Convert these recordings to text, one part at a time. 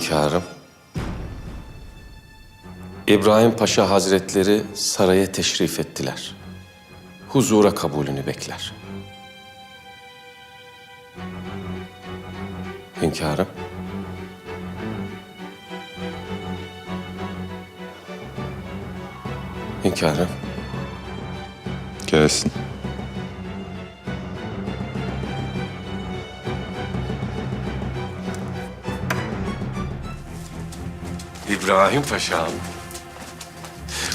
Hünkârım. İbrahim Paşa Hazretleri saraya teşrif ettiler. Huzura kabulünü bekler. Hünkârım. Hünkârım. Gelsin. İbrahim Paşa'm.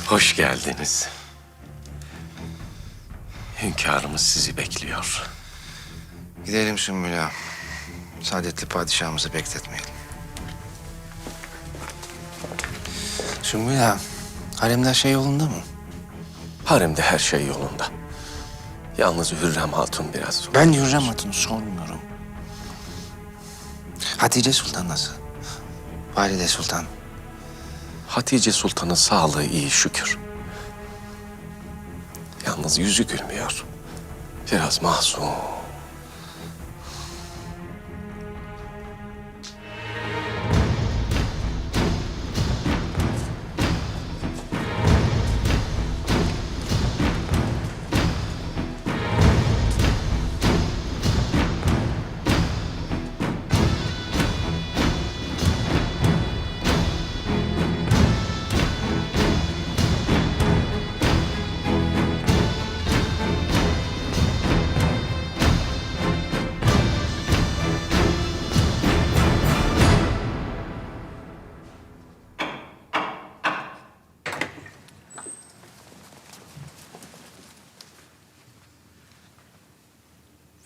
Hoş geldiniz. Hünkârımız sizi bekliyor. Gidelim Sümbül Ağa. Saadetli padişahımızı bekletmeyelim. Sümbül Ağa, haremde her şey yolunda mı? Haremde her şey yolunda. Yalnız Hürrem Hatun biraz zor. Ben Hürrem Hatun'u sormuyorum. Hatice Sultan nasıl? Valide Sultan. Hatice Sultan'ın sağlığı iyi şükür. Yalnız yüzü gülmüyor. Biraz mahzun.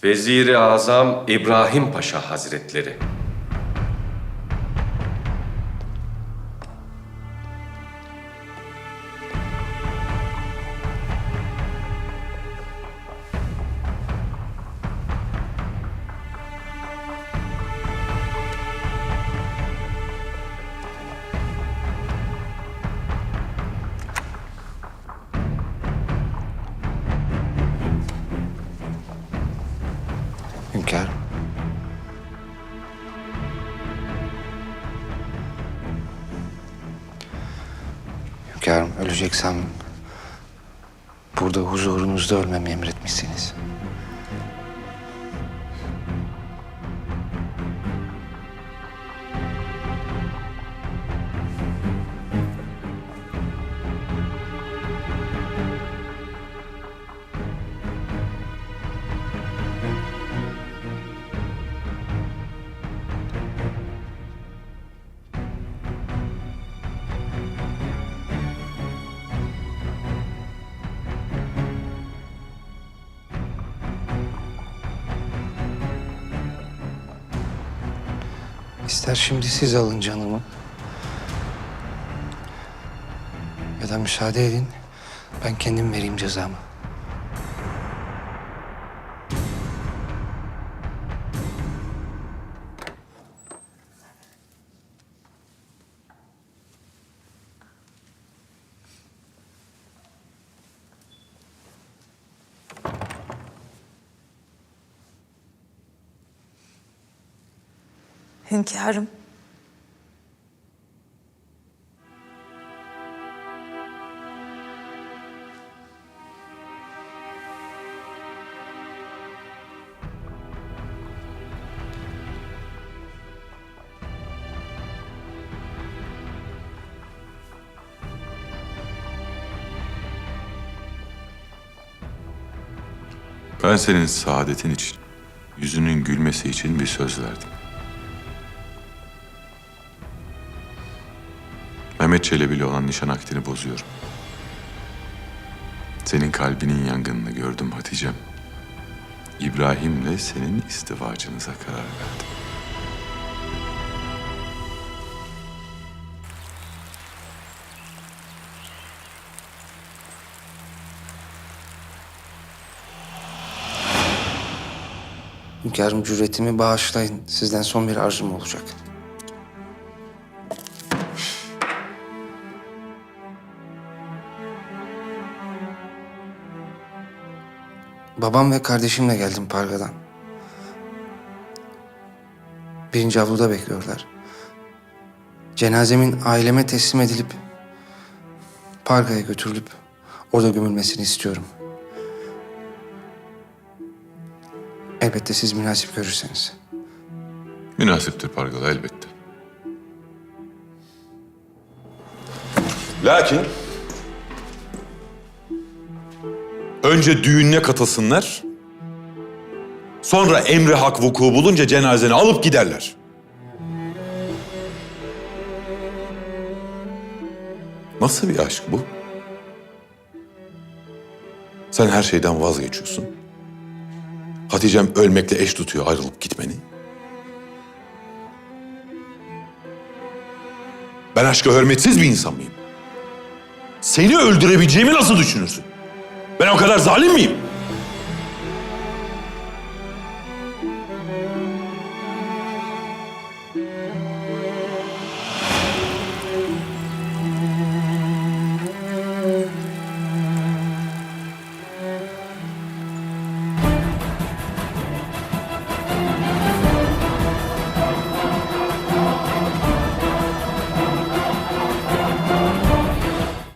Veziri Azam İbrahim Paşa Hazretleri. Hünkârım öleceksem burada huzurunuzda ölmemi emretmişsiniz. İster şimdi siz alın canımı. Ya da müsaade edin. Ben kendim vereyim cezamı. Hünkârım. Ben senin saadetin için, yüzünün gülmesi için bir söz verdim. Mehmet Çelebi olan nişan akdini bozuyorum. Senin kalbinin yangınını gördüm Hatice'm. İbrahim'le senin istivacınıza karar verdim. Hünkârım cüretimi bağışlayın. Sizden son bir arzum olacak. Babam ve kardeşimle geldim Parga'dan. Birinci avluda bekliyorlar. Cenazemin aileme teslim edilip Parga'ya götürülüp orada gömülmesini istiyorum. Elbette siz münasip görürseniz. Münasiptir Pargalı elbette. Lakin önce düğününe katılsınlar. Sonra emri hak vuku bulunca cenazeni alıp giderler. Nasıl bir aşk bu? Sen her şeyden vazgeçiyorsun. Hatice'm ölmekle eş tutuyor ayrılıp gitmeni. Ben aşka hürmetsiz bir insan mıyım? Seni öldürebileceğimi nasıl düşünürsün? Ben o kadar zalim miyim?